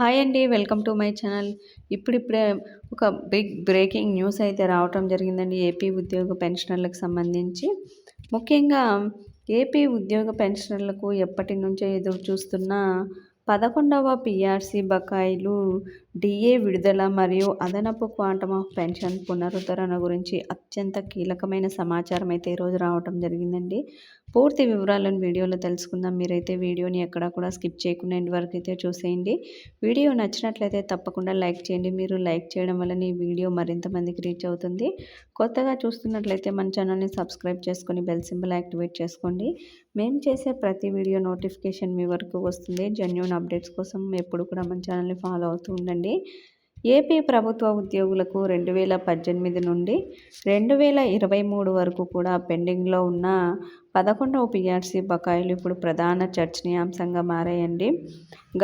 Hi అండి welcome to my channel. ఇప్పుడిప్పుడే ఒక బిగ్ బ్రేకింగ్ న్యూస్ అయితే రావటం జరిగిందండి ఏపీ ఉద్యోగ పెన్షనర్లకు సంబంధించి. ముఖ్యంగా ఏపీ ఉద్యోగ పెన్షనర్లకు ఎప్పటి నుంచో ఎదురు చూస్తున్న పదకొండవ పిఆర్సీ బకాయిలు డిఏ విడుదల మరియు అదనపు క్వాంటమ్ ఆఫ్ పెన్షన్ పునరుద్ధరణ గురించి అత్యంత కీలకమైన సమాచారం అయితే ఈరోజు రావటం జరిగిందండి. పూర్తి వివరాలను వీడియోలో తెలుసుకుందాం. మీరైతే వీడియోని ఎక్కడా కూడా స్కిప్ చేయకుండా ఎండ్ వరకు అయితే చూసేయండి. వీడియో నచ్చినట్లయితే తప్పకుండా లైక్ చేయండి. మీరు లైక్ చేయడం వల్ల ఈ వీడియో మరింత మందికి రీచ్ అవుతుంది. కొత్తగా చూస్తున్నట్లయితే మన ఛానల్ని సబ్స్క్రైబ్ చేసుకొని బెల్ సింబల్ యాక్టివేట్ చేసుకోండి. మేము చేసే ప్రతి వీడియో నోటిఫికేషన్ మీ వరకు వస్తుంది. జెన్యున్ అప్డేట్స్ కోసం ఎప్పుడు కూడా మన ఛానల్ని ఫాలో అవుతూ ఉండండి. ఏపీ ప్రభుత్వ ఉద్యోగులకు రెండు వేల పద్దెనిమిది నుండి రెండు వేల ఇరవై మూడు వరకు కూడా పెండింగ్లో ఉన్న పదకొండవ పిఆర్సీ బకాయిలు ఇప్పుడు ప్రధాన చర్చనీయాంశంగా మారాయండి.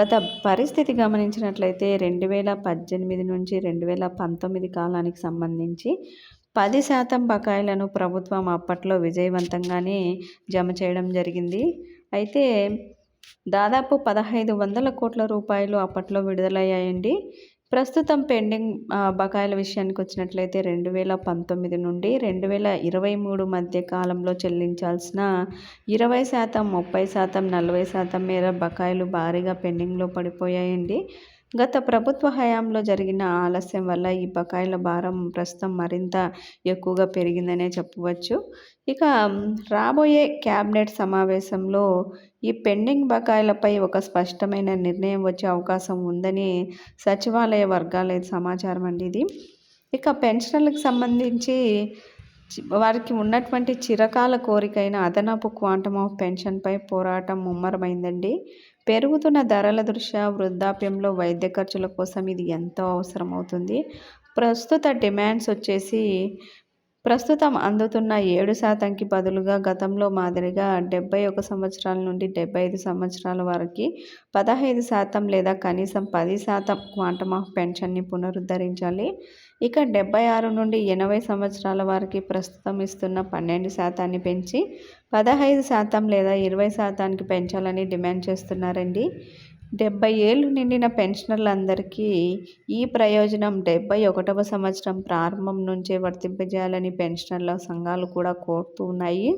గత పరిస్థితి గమనించినట్లయితే రెండు వేల పద్దెనిమిది నుంచి రెండు వేల పంతొమ్మిది కాలానికి సంబంధించి పది శాతం బకాయిలను ప్రభుత్వం అప్పట్లో విజయవంతంగానే జమ చేయడం జరిగింది. అయితే దాదాపు పదహైదు వందల కోట్ల రూపాయలు అప్పట్లో విడుదలయ్యాయండి. ప్రస్తుతం పెండింగ్ బకాయిల విషయానికి వచ్చినట్లయితే రెండు వేల పంతొమ్మిది నుండి రెండు వేల ఇరవై మూడు మధ్య కాలంలో చెల్లించాల్సిన ఇరవై శాతం ముప్పై శాతం నలభై శాతం మేర బకాయిలు భారీగా పెండింగ్లో పడిపోయాయండి. గత ప్రభుత్వ హయాంలో జరిగిన ఆలస్యం వల్ల ఈ బకాయిల భారం ప్రస్తుతం మరింత ఎక్కువగా పెరిగిందనే చెప్పవచ్చు. ఇక రాబోయే క్యాబినెట్ సమావేశంలో ఈ పెండింగ్ బకాయిలపై ఒక స్పష్టమైన నిర్ణయం వచ్చే అవకాశం ఉందని సచివాలయ వర్గాల సమాచారం అండి ఇది. ఇక పెన్షన్లకు సంబంధించి వారికి ఉన్నటువంటి చిరకాల కోరికైన అదనపు క్వాంటమ్ ఆఫ్ పెన్షన్పై పోరాటం ముమ్మరమైందండి. పెరుగుతున్న ధరల దృష్ట్యా వృద్ధాప్యంలో వైద్య ఖర్చుల కోసం ఇది ఎంతో అవసరం అవుతుంది ప్రస్తుత డిమాండ్స్ వచ్చేసి ప్రస్తుతం అందుతున్న ఏడు శాతంకి బదులుగా గతంలో మాదిరిగా డెబ్బై ఒక సంవత్సరాల నుండి డెబ్బై ఐదు సంవత్సరాల వరకు పదహైదు శాతం లేదా కనీసం పది శాతం క్వాంటమ్ ఆఫ్ పెన్షన్ని పునరుద్ధరించాలి. ఇక డెబ్బై ఆరు నుండి ఎనభై సంవత్సరాల వారికి ప్రస్తుతం ఇస్తున్న పన్నెండు శాతాన్ని పెంచి పదహైదు శాతం లేదా ఇరవై శాతానికి పెంచాలని డిమాండ్ చేస్తున్నారండి. డెబ్బై ఏళ్ళు నిండిన పెన్షనర్లందరికీ ఈ ప్రయోజనం డెబ్బై ఒకటవ సంవత్సరం ప్రారంభం నుంచే వర్తింపజేయాలని పెన్షనర్ల సంఘాలు కూడా కోరుతూ ఉన్నాయి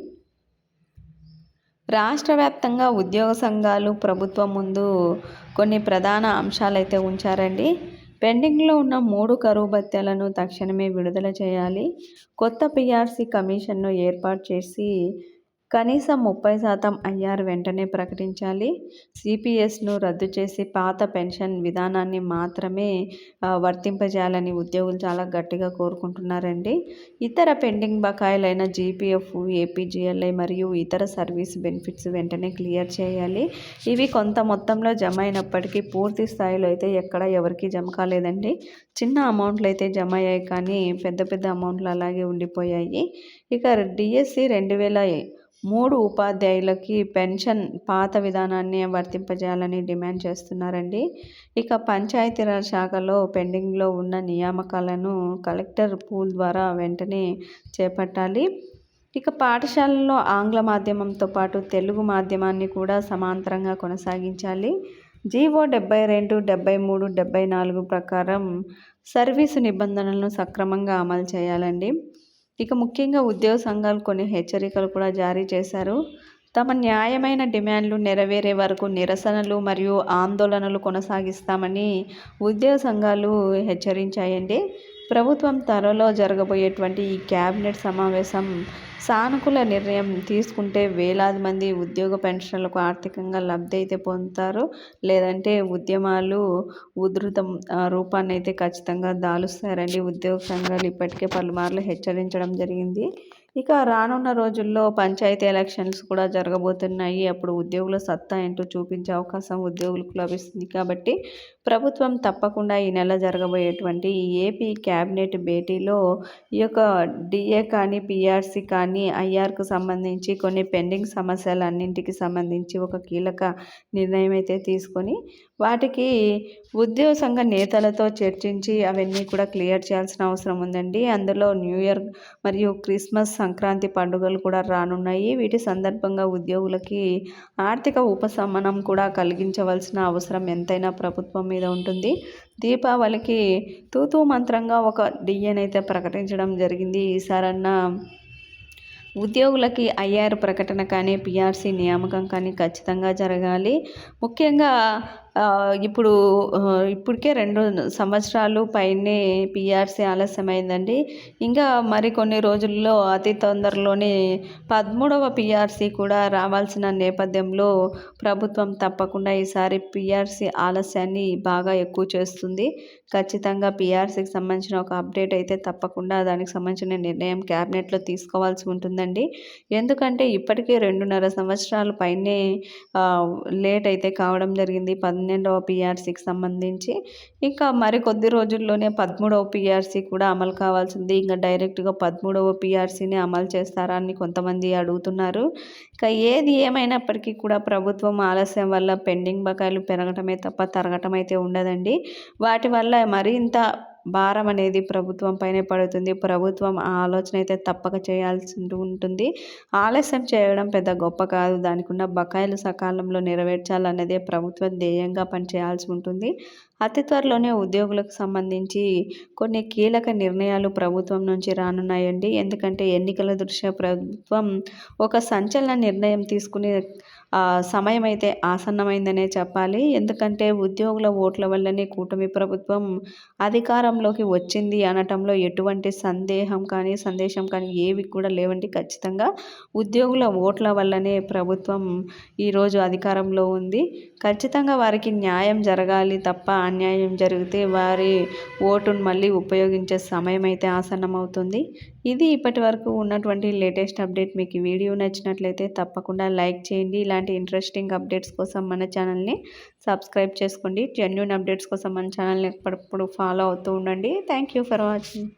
రాష్ట్ర వ్యాప్తంగా ఉద్యోగ సంఘాలు ప్రభుత్వం ముందు కొన్ని ప్రధాన అంశాలు అయితే ఉంచారండి. పెండింగ్లో ఉన్న మూడు కరువు భత్యాలను తక్షణమే విడుదల చేయాలి. కొత్త పిఆర్సీ కమిషన్ను ఏర్పాటు చేసి కనీసం ముప్పై శాతం ఐఆర్ వెంటనే ప్రకటించాలి. సిపిఎస్ను రద్దు చేసి పాత పెన్షన్ విధానాన్ని మాత్రమే వర్తింపజేయాలని ఉద్యోగులు చాలా గట్టిగా కోరుకుంటున్నారండి. ఇతర పెండింగ్ బకాయిలైన జీపీఎఫ్ ఏపీజీఎల్ఐ మరియు ఇతర సర్వీస్ బెనిఫిట్స్ వెంటనే క్లియర్ చేయాలి. ఇవి కొంత మొత్తంలో జమ అయినప్పటికీ పూర్తి స్థాయిలో అయితే ఎక్కడ ఎవరికి జమ కాలేదండి. చిన్న అమౌంట్లు అయితే జమ అయ్యాయి కానీ పెద్ద పెద్ద అమౌంట్లు అలాగే ఉండిపోయాయి. ఇక డిఎస్సి రెండు వేల మూడు ఉపాధ్యాయులకి పెన్షన్ పాత విధానాన్ని వర్తింపజేయాలని డిమాండ్ చేస్తున్నారండి. ఇక పంచాయతీరాజ్ శాఖలో పెండింగ్లో ఉన్న నియామకాలను కలెక్టర్ పూల్ ద్వారా వెంటనే చేపట్టాలి. ఇక పాఠశాలల్లో ఆంగ్ల మాధ్యమంతో పాటు తెలుగు మాధ్యమాన్ని కూడా సమాంతరంగా కొనసాగించాలి. జీవో డెబ్బై రెండు డెబ్బై మూడు డెబ్బై నాలుగు ప్రకారం సర్వీసు నిబంధనలను సక్రమంగా అమలు చేయాలండి. ఇక ముఖ్యంగా ఉద్యోగ సంఘాలు కొన్ని హెచ్చరికలు కూడా జారీ చేశారు. తమ న్యాయమైన డిమాండ్లు నెరవేరే వరకు నిరసనలు మరియు ఆందోళనలు కొనసాగిస్తామని ఉద్యోగ సంఘాలు హెచ్చరించాయండి. ప్రభుత్వం త్వరలో జరగబోయేటువంటి ఈ క్యాబినెట్ సమావేశం సానుకూల నిర్ణయం తీసుకుంటే వేలాది మంది ఉద్యోగ పెన్షన్లకు ఆర్థికంగా లబ్ధి అయితే పొందుతారు. లేదంటే ఉద్యమాలు ఉధృతం రూపాన్ని అయితే ఖచ్చితంగా దాలుస్తారండి. ఉద్యోగ సంఘాలు ఇప్పటికే పలుమార్లు హెచ్చరించడం జరిగింది. ఇక రానున్న రోజుల్లో పంచాయతీ ఎలక్షన్స్ కూడా జరగబోతున్నాయి. అప్పుడు ఉద్యోగుల సత్తా ఏంటో చూపించే అవకాశం ఉద్యోగులకు లభిస్తుంది. కాబట్టి ప్రభుత్వం తప్పకుండా ఈ నెల జరగబోయేటువంటి ఏపీ క్యాబినెట్ భేటీలో ఈ యొక్క డిఏ కానీ పిఆర్సీ కానీ ఐఆర్కు సంబంధించి కొన్ని పెండింగ్ సమస్యలన్నింటికి సంబంధించి ఒక కీలక నిర్ణయం అయితే తీసుకొని వాటికి ఉద్యోగ సంఘ నేతలతో చర్చించి అవన్నీ కూడా క్లియర్ చేయాల్సిన అవసరం ఉందండి. అందులో న్యూ ఇయర్ మరియు క్రిస్మస్ సంక్రాంతి పండుగలు కూడా రానున్నాయి. వీటి సందర్భంగా ఉద్యోగులకి ఆర్థిక ఉపశమనం కూడా కలిగించవలసిన అవసరం ఎంతైనా ప్రభుత్వం మీద ఉంటుంది. దీపావళికి తూతూ మంత్రంగా ఒక డిఎన్ అయితే ప్రకటించడం జరిగింది. ఈసారన్నా ఉద్యోగులకి ఐఆర్ ప్రకటన కానీ పిఆర్సీ నియామకం కానీ ఖచ్చితంగా జరగాలి. ముఖ్యంగా ఇప్పుడు ఇప్పటికే రెండు సంవత్సరాలు పైనే పిఆర్సీ ఆలస్యమైందండి. ఇంకా మరికొన్ని రోజుల్లో అతి తొందరలోనే పదమూడవ పిఆర్సీ కూడా రావాల్సిన నేపథ్యంలో ప్రభుత్వం తప్పకుండా ఈసారి పిఆర్సీ ఆలస్యాన్ని బాగా ఎక్కువ చేస్తుంది. ఖచ్చితంగా పిఆర్సీకి సంబంధించిన ఒక అప్డేట్ అయితే తప్పకుండా దానికి సంబంధించిన నిర్ణయం క్యాబినెట్లో తీసుకోవాల్సి ఉంటుందండి. ఎందుకంటే ఇప్పటికే రెండున్నర సంవత్సరాల పైనే లేట్ అయితే కావడం జరిగింది. పన్నెండవ పిఆర్సీకి సంబంధించి. ఇంకా మరి కొద్ది రోజుల్లోనే పదమూడవ పిఆర్సీ కూడా అమలు కావాల్సింది. ఇంకా డైరెక్ట్గా పదమూడవ పిఆర్సీని అమలు చేస్తారా అని కొంతమంది అడుగుతున్నారు. ఇంకా ఏది ఏమైనప్పటికీ కూడా ప్రభుత్వం ఆలస్యం వల్ల పెండింగ్ బకాయిలు పెరగటమే తప్ప తరగటం అయితే ఉండదండి. వాటి వల్ల మరింత భారం అనేది ప్రభుత్వం పైనే పడుతుంది. ప్రభుత్వం ఆ ఆలోచన అయితే తప్పక చేయాల్సి ఉంటుంది. ఆలస్యం చేయడం పెద్ద గొప్ప కాదు. దానికి ఉన్న బకాయిలు సకాలంలో నెరవేర్చాలన్నదే ప్రభుత్వం ధ్యేయంగా పనిచేయాల్సి ఉంటుంది. అతి త్వరలోనే ఉద్యోగులకు సంబంధించి కొన్ని కీలక నిర్ణయాలు ప్రభుత్వం నుంచి రానున్నాయండి. ఎందుకంటే ఎన్నికల దృష్ట్యా ప్రభుత్వం ఒక సంచలన నిర్ణయం తీసుకునే సమయం అయితే ఆసన్నమైందనే చెప్పాలి. ఎందుకంటే ఉద్యోగుల ఓట్ల వల్లనే కూటమి ప్రభుత్వం అధికారంలోకి వచ్చింది అనటంలో ఎటువంటి సందేహం కానీ సందేశం కానీ ఏవి కూడా లేవండి. ఖచ్చితంగా ఉద్యోగుల ఓట్ల వల్లనే ప్రభుత్వం ఈరోజు అధికారంలో ఉంది. ఖచ్చితంగా వారికి న్యాయం జరగాలి తప్ప అన్యాయం జరిగితే వారి ఓటును మళ్ళీ ఉపయోగించే సమయం అయితే ఆసన్నమవుతుంది. ఇది ఇప్పటి వరకు ఉన్నటువంటి లేటెస్ట్ అప్డేట్. మీకు ఈ వీడియో నచ్చినట్లయితే తప్పకుండా లైక్ చేయండి. ఇలాంటి ఇంట్రెస్టింగ్ అప్డేట్స్ కోసం మన ఛానల్ని సబ్స్క్రైబ్ చేసుకోండి. జెన్యున్ అప్డేట్స్ కోసం మన ఛానల్ని ఎప్పటికప్పుడు ఫాలో అవుతూ ఉండండి. Thank you for watching.